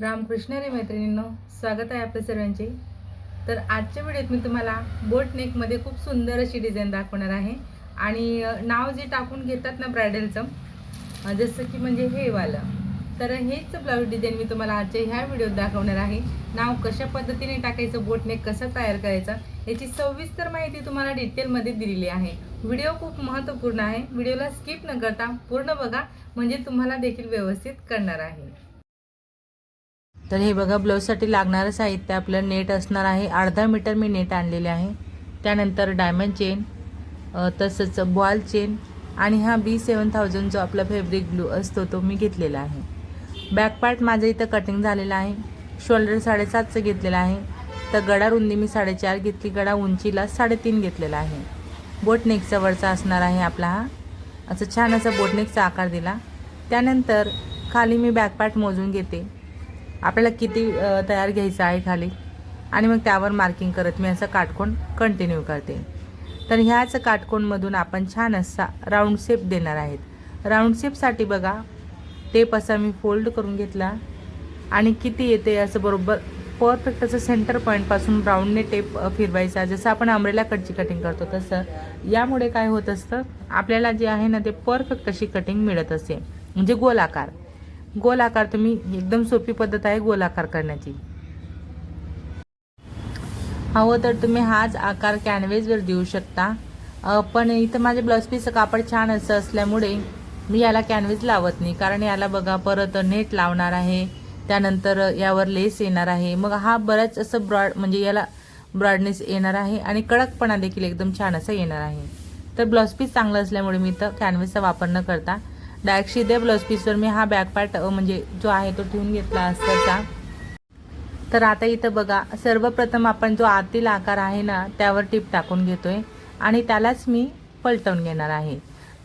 रामकृष्ण रे मैत्रिणींनो स्वागत आहे आपल्या सर्वांचे. तर आजच्या व्हिडिओत मी तुम्हाला बोट नेकमध्ये खूप सुंदर अशी डिझाईन दाखवणार आहे. आणि नाव जे टाकून घेतात ना ब्रायडलचं जसं की म्हणजे हे वालं तर हेच ब्लाऊज डिझाईन मी तुम्हाला आजच्या ह्या व्हिडिओत दाखवणार आहे. नाव कशा पद्धतीने टाकायचं बोट नेक कसं तयार करायचं याची सविस्तर माहिती तुम्हाला डिटेलमध्ये दिलेली आहे. व्हिडिओ खूप महत्त्वपूर्ण आहे. व्हिडिओला स्किप न करता पूर्ण बघा. म्हणजे तुम्हाला देखील व्यवस्थित करणार आहे. तर हे बघा ब्लाऊजसाठी लागणारं साहित्य आपलं नेट असणार आहे. अर्धा मीटर मी नेट आणलेले आहे. त्यानंतर डायमंड चेन तसंच बॉल चेन आणि हा बी सेवन थाउजंड जो आपला फॅब्रिक ब्लू असतो तो मी घेतलेला आहे. बॅक पार्ट माझं इथं कटिंग झालेलं आहे. शोल्डर साडेसातचं घेतलेलं आहे. तर गडा रुंदी मी साडेचार घेतली. गडा उंचीला साडेतीन घेतलेला आहे. बोटनेकचा वरचा असणार आहे आपला हा. असं छान असा बोटनेकचा आकार दिला. त्यानंतर खाली मी बॅक मोजून घेते. आपल्याला किती तयार घ्यायचं आहे खाली? आणि मग त्यावर मार्किंग करत मी असं काटकोण कंटिन्यू करते. तर ह्याच काटकोणमधून आपण छान असा राऊंड शेप देणार आहेत. राऊंड शेपसाठी बघा टेप असा मी फोल्ड करून घेतला. आणि किती येते असं बरोबर परफेक्ट असं सेंटर पॉईंटपासून राऊंडने टेप फिरवायचा जसं आपण अमरेला कटची कटिंग करतो तसं. यामुळे काय होत असतं आपल्याला जे आहे ना ते परफेक्ट अशी कटिंग मिळत असते म्हणजे गोलाकार. गोलाकार तुम्ही एकदम सोपी पद्धत आहे गोलाकार करण्याची. हवं तर तुम्ही हाच आकार कॅनव्हेजवर देऊ शकता. पण इथं माझे ब्लाऊज पीसचं कापड छान असं असल्यामुळे मी याला कॅनव्हेज लावत नाही. कारण याला बघा परत नेट लावणार आहे. त्यानंतर यावर लेस येणार आहे. मग हा बराच असं ब्रॉड म्हणजे याला ब्रॉडनेस येणार आहे आणि कडकपणा देखील एकदम छान असं येणार आहे. तर ब्लाऊज पीस चांगलं असल्यामुळे मी इथं कॅनव्हेसचा वापर न करता डायरेक्ट शिदे ब्लाऊज पीसवर मी हा बॅक पार्ट म्हणजे जो आहे तो ठेवून घेतला असताचा तर आता इथं बघा सर्वप्रथम आपण जो आतील आकार आहे ना त्यावर टीप टाकून घेतोय. आणि त्यालाच मी पलटवून घेणार आहे.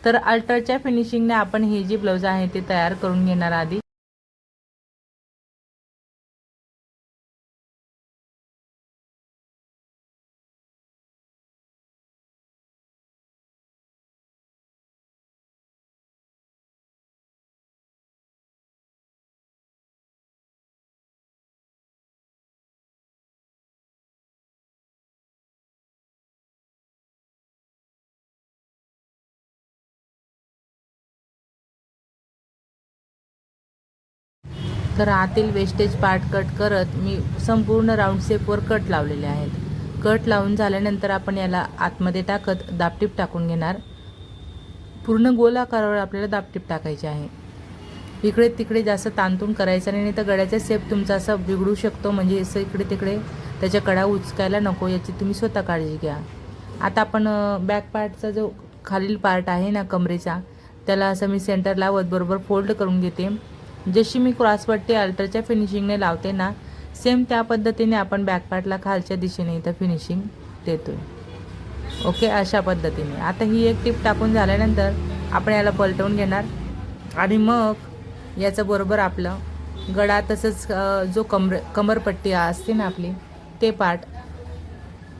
तर अल्टरच्या फिनिशिंगने आपण हे जे ब्लाऊज आहे ते तयार करून घेणार आधी. तर आतील वेस्टेज पार्ट कट करत मी संपूर्ण राऊंड शेपवर कट लावलेले आहेत. कट लावून झाल्यानंतर आपण याला आतमध्ये टाकत दापटीप टाकून घेणार. पूर्ण गोल आकारावर आपल्याला दापटीप टाकायची आहे. इकडे तिकडे जास्त तांतून करायचं नाही नाही तर गड्याचा सेप तुमचा असा बिघडू शकतो म्हणजे असं इकडे तिकडे त्याच्या कडा उचकायला नको याची तुम्ही स्वतः काळजी घ्या. आता आपण बॅक पार्टचा जो खालील पार्ट आहे ना कमरेचा त्याला असं मी सेंटर लावत बरोबर फोल्ड करून घेते. जशी मी क्रॉसपट्टी अल्टरच्या फिनिशिंगने लावते ना सेम त्या पद्धतीने आपण बॅकपार्टला खालच्या दिशेने इथं फिनिशिंग देतोय. ओके? अशा पद्धतीने. आता ही एक टीप टाकून झाल्यानंतर आपण याला पलटवून घेणार. आणि मग याचं बरोबर आपलं गळा तसंच जो कमर कमरपट्टी असते ना आपली ते पार्ट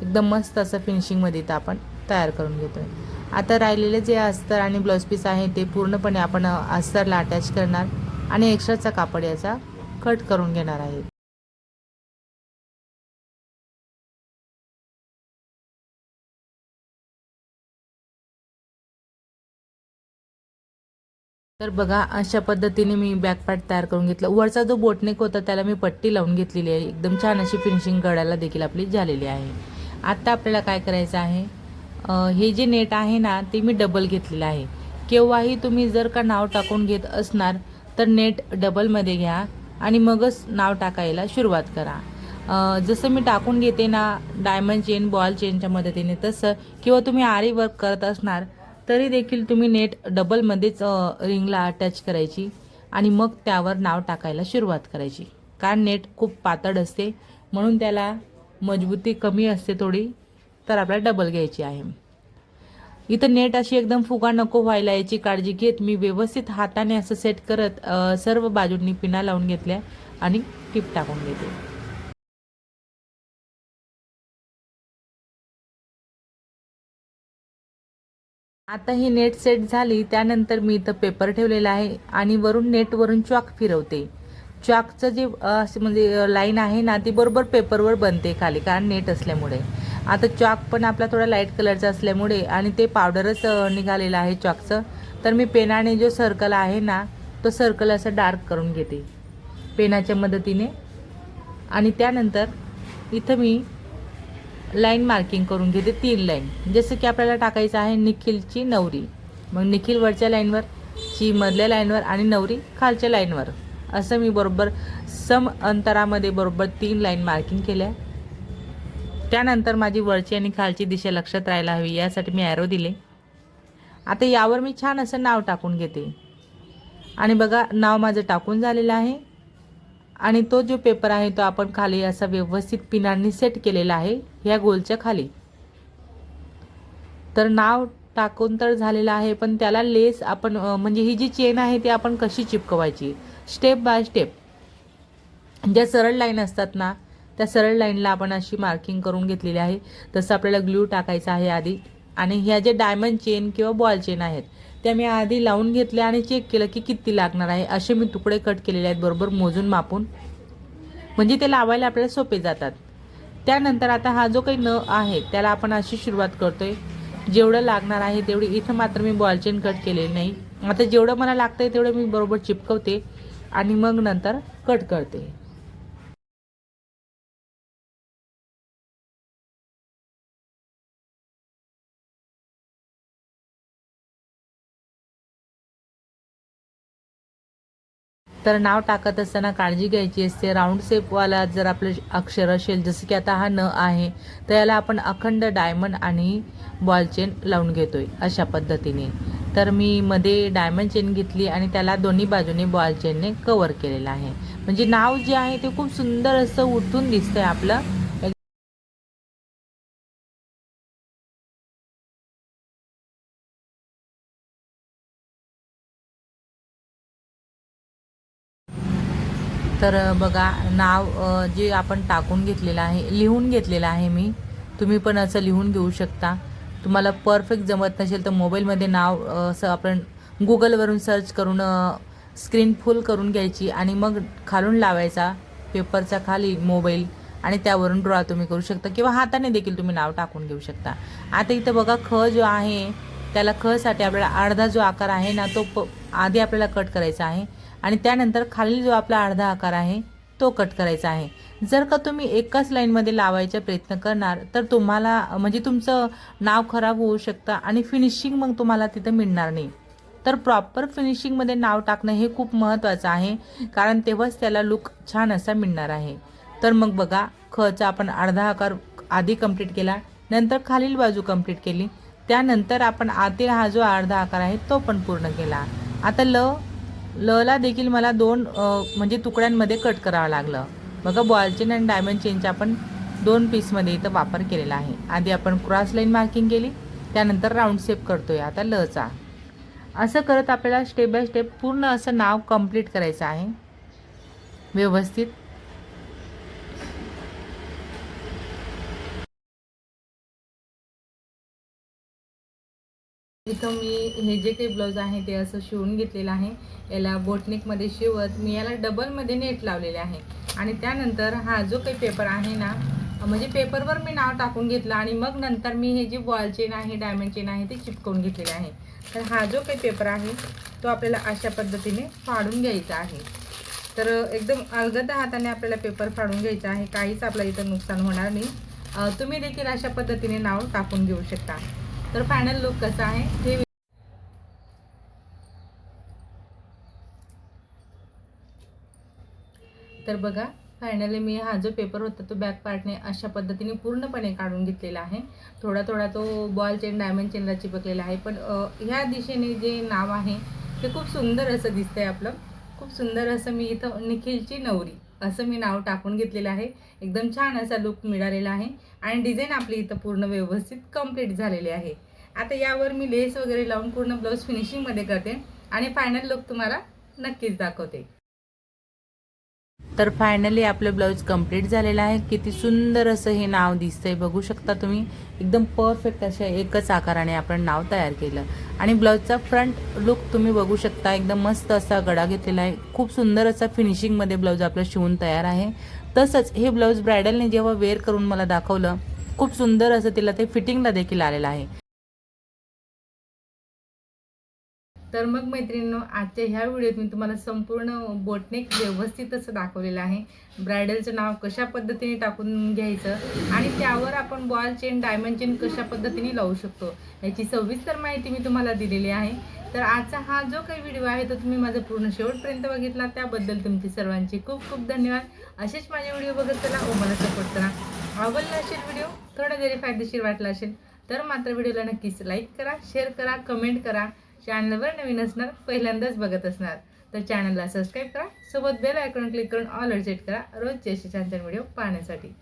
एकदम मस्त असं फिनिशिंगमध्ये इथं आपण तयार करून घेतोय. आता राहिलेले जे अस्तर आणि ब्लाऊज पीस आहे ते पूर्णपणे आपण अस्तरला अटॅच करणार. आणि एक्स्ट्राचा कापड याचा कट करून घेणार आहे. तर बघा अशा पद्धतीने मी बॅकपॅट तयार करून घेतलं. वरचा जो बोटनेक होता त्याला मी पट्टी लावून घेतलेली आहे. एकदम छान अशी फिनिशिंग गळ्याला देखील आपली झालेली आहे. आत्ता आपल्याला काय करायचं आहे? हे जे नेट आहे ना ते मी डबल घेतलेलं आहे. केव्हाही तुम्ही जर का नाव टाकून घेत असणार तर नेट डबलमध्ये घ्या आणि मगच नाव टाकायला सुरुवात करा. जसं मी टाकून घेते ना डायमंड चेन बॉल चेनच्या मदतीने तसं किंवा तुम्ही आरी वर्क करत असणार तरी देखील तुम्ही नेट डबलमध्येच रिंगला अटॅच करायची आणि मग त्यावर नाव टाकायला सुरुवात करायची. कारण नेट खूप पातळ असते म्हणून त्याला मजबूती कमी असते थोडी तर आपल्याला डबल घ्यायची आहे. इथं नेट अशी एकदम फुगा नको व्हायला याची काळजी घेत मी व्यवस्थित हाताने असं सेट करत सर्व बाजूंनी पिना लावून घेतल्या आणि टीप टाकून घेते आता ही नेट सेट झाली त्यानंतर मी इथं पेपर ठेवलेला आहे आणि वरून नेटवरून चॉक फिरवते. चॉकचं जे म्हणजे लाईन आहे ना ती बरोबर पेपरवर बनते खाली कारण नेट असल्यामुळे. आता चॉक पण आपला थोडा लाइट कलरचा असल्यामुळे आणि ते पावडरच निघालेलं आहे चॉकचं तर मी पेनाने जो सर्कल आहे ना तो सर्कल असा डार्क करून घेते. पेनाच्या मदतीने. आणि त्यानंतर इथं मी लाईन मार्किंग करून घेते तीन लाईन जसं की आपल्याला टाकायचं आहे निखिलची नवरी. मग निखिल वरच्या लाईनवर ची मधल्या लाईनवर आणि नवरी खालच्या लाईनवर असं मी बरोबर सम अंतरामध्ये बरोबर तीन लाईन मार्किंग केल्या. त्यानंतर माझी वरची आणि खालची दिशा लक्षात राहायला हवी यासाठी मी ॲरो दिले. आता यावर मी छान असं नाव टाकून घेते. आणि बघा नाव माझं टाकून झालेलं आहे. आणि तो जो पेपर आहे तो आपण खाली असा व्यवस्थित पिनांनी सेट केलेला आहे ह्या गोलच्या खाली. तर नाव टाकून तर झालेलं आहे पण त्याला लेस आपण म्हणजे ही जी चेन आहे ती आपण कशी चिपकवायची? स्टेप बाय स्टेप ज्या सरळ लाईन असतात ना त्या सरळ लाईनला आपण अशी मार्किंग करून घेतलेली आहे. तसं आपल्याला ग्लू टाकायचा आहे आधी. आणि ह्या जे डायमंड चेन किंवा बॉल चेन आहेत त्या मी आधी लावून घेतल्या आणि चेक केलं की किती लागणार आहे. असे मी तुकडे कट केलेले आहेत बरोबर मोजून मापून. म्हणजे ते लावायला आपल्याला सोपे जातात. त्यानंतर आता हा जो काही न आहे त्याला आपण अशी सुरुवात करतोय. जेवढं लागणार आहे तेवढी इथं मात्र मी बॉल चेन कट केलेली नाही. आता जेवढं मला लागतं आहे तेवढं मी बरोबर चिपकवते आणि मग नंतर कट करते. तर नाव टाकत असताना काळजी घ्यायची असते. राऊंड शेपवाला जर आपलं अक्षर असेल जसं की आता हा न आहे तर याला आपण अखंड डायमंड आणि बॉल चेन लावून आहे अशा पद्धतीने. तर मी मध्ये डायमंड चेन घेतली आणि त्याला दोन्ही बाजूने बॉल चेनने कवर केलेलं आहे. म्हणजे नाव जे आहे ते खूप सुंदर असं उठून दिसतं आहे आपलं. तर बघा नाव जे आपण टाकून घेतलेलं आहे लिहून घेतलेलं आहे मी तुम्ही पण असं लिहून घेऊ शकता. तुम्हाला परफेक्ट जमत नसेल तर मोबाईलमध्ये नाव असं आपण गुगलवरून सर्च करून स्क्रीन फुल करून घ्यायची आणि मग खालून लावायचा पेपरचा खाली मोबाईल आणि त्यावरून ड्रॉ तुम्ही करू शकता किंवा हाताने देखील तुम्ही नाव टाकून घेऊ शकता. आता इथं बघा ख जो आहे त्याला खसाठी आपल्याला अर्धा जो आकार आहे ना तो प आधी आपल्याला कट करायचा आहे. आणि त्यानंतर खालील जो आपला अर्धा आकार आहे तो कट करायचा आहे. जर का तुम्ही एकाच लाईनमध्ये लावायचा प्रयत्न करणार तर तुम्हाला म्हणजे तुमचं नाव खराब होऊ शकतं आणि फिनिशिंग मग तुम्हाला तिथं मिळणार नाही. तर प्रॉपर फिनिशिंगमध्ये नाव टाकणं हे खूप महत्त्वाचं आहे कारण तेव्हाच त्याला लुक छान असा मिळणार आहे. तर मग बघा खचा आपण अर्धा आकार आधी कंप्लीट केला नंतर खालील बाजू कंप्लीट केली त्यानंतर आपण आतील हा जो अर्धा आकार आहे तो पण पूर्ण केला. आता ल लला देखील मला दोन म्हणजे तुकड्यांमध्ये कट करावं लागलं. बघा बॉल चेन आणि डायमंड चेनचा आपण दोन पीसमध्ये इथं वापर केलेला आहे. आधी आपण क्रॉस लाईन मार्किंग केली त्यानंतर राऊंड शेप करतो आहे आता लचा. असं करत आपल्याला स्टेप बाय स्टेप पूर्ण असं नाव कंप्लीट करायचं आहे. व्यवस्थित. इथं मी हे जे काही ब्लाऊज आहे ते असं शिवून घेतलेलं आहे. याला बोटनिकमध्ये शिवत मी याला डबलमध्ये नेट लावलेले आहे. आणि त्यानंतर हा जो काही पेपर आहे ना म्हणजे पेपरवर मी नाव टाकून घेतलं आणि मग नंतर मी हे जी बॉल चेन आहे डायमंड चेन आहे ते चिपकवून घेतलेले आहे. तर हा जो काही पेपर आहे तो आपल्याला अशा पद्धतीने फाडून घ्यायचा आहे. तर एकदम अलगद हाताने आपल्याला पेपर फाडून घ्यायचा आहे. काहीच आपल्या इथं नुकसान होणार नाही. तुम्ही देखील अशा पद्धतीने नाव टाकून घेऊ शकता. तर फायनल लुक कसा आहे? हे तर बघा फायनली मी हा जो पेपर होता तो बॅक पार्टने अशा पद्धतीने पूर्णपणे काढून घेतलेला आहे. थोडा थोडा तो बॉल चेन डायमंड चेनला चिपकलेला आहे. पण ह्या दिशेने जे नाव आहे ते खूप सुंदर असं दिसतंय आपलं. खूप सुंदर असं मी इथं निखिलची नवरी असं मी नाव टाकून घेतलेलं आहे. एकदम छान असा लुक मिळालेला आहे. आणि डिझाईन आपली इथं पूर्ण व्यवस्थित कंप्लीट झालेली आहे. आता यावर मी लेस वगैरे लावून पूर्ण ब्लाऊज फिनिशिंगमध्ये करते. आणि फायनल लुक तुम्हाला नक्कीच दाखवते. तर फायनली आपलं ब्लाऊज कंप्लीट झालेलं आहे. किती सुंदर असं हे नाव दिसतंय. बघू शकता तुम्ही. एकदम परफेक्ट अशा एकच आकाराने आपण नाव तयार केलं. आणि ब्लाऊजचा फ्रंट लुक तुम्ही बघू शकता. एकदम मस्त असा गडा घेतलेला आहे. खूप सुंदर असा फिनिशिंगमध्ये ब्लाऊज आपलं शिवून तयार आहे. तसंच हे ब्लाऊज ब्रायडलने जेव्हा वेअर करून मला दाखवलं खूप सुंदर असं तिला ते फिटिंगला देखील आलेलं आहे. तर मग मैत्रिणींनो आजच्या ह्या व्हिडिओत मी तुम्हाला संपूर्ण बोटनेक व्यवस्थित असं दाखवलेलं आहे. ब्रायडलचं नाव कशा पद्धतीने टाकून घ्यायचं आणि त्यावर आपण बॉल चेन डायमंड चेन कशा पद्धतीने लावू शकतो याची सविस्तर माहिती मी तुम्हाला दिलेली आहे. तर आजचा हा जो काही व्हिडिओ आहे तो तुम्ही माझा पूर्ण शेवटपर्यंत बघितला. त्याबद्दल तुमची सर्वांचे खूप खूप धन्यवाद. असेच माझे व्हिडिओ बघत चला व मला सपोर्ट करा. आवडला असेल व्हिडिओ थोडा जरी फायदेशीर वाटला असेल तर मात्र व्हिडिओला नक्कीच लाईक करा शेअर करा कमेंट करा. चॅनलवर नवीन असणार पहिल्यांदाच बघत असणार तर चॅनलला सबस्क्राईब करा सोबत बेल आयकॉन क्लिक करून ऑल सेट करा रोजचे असे छान छान व्हिडिओ पाहण्यासाठी.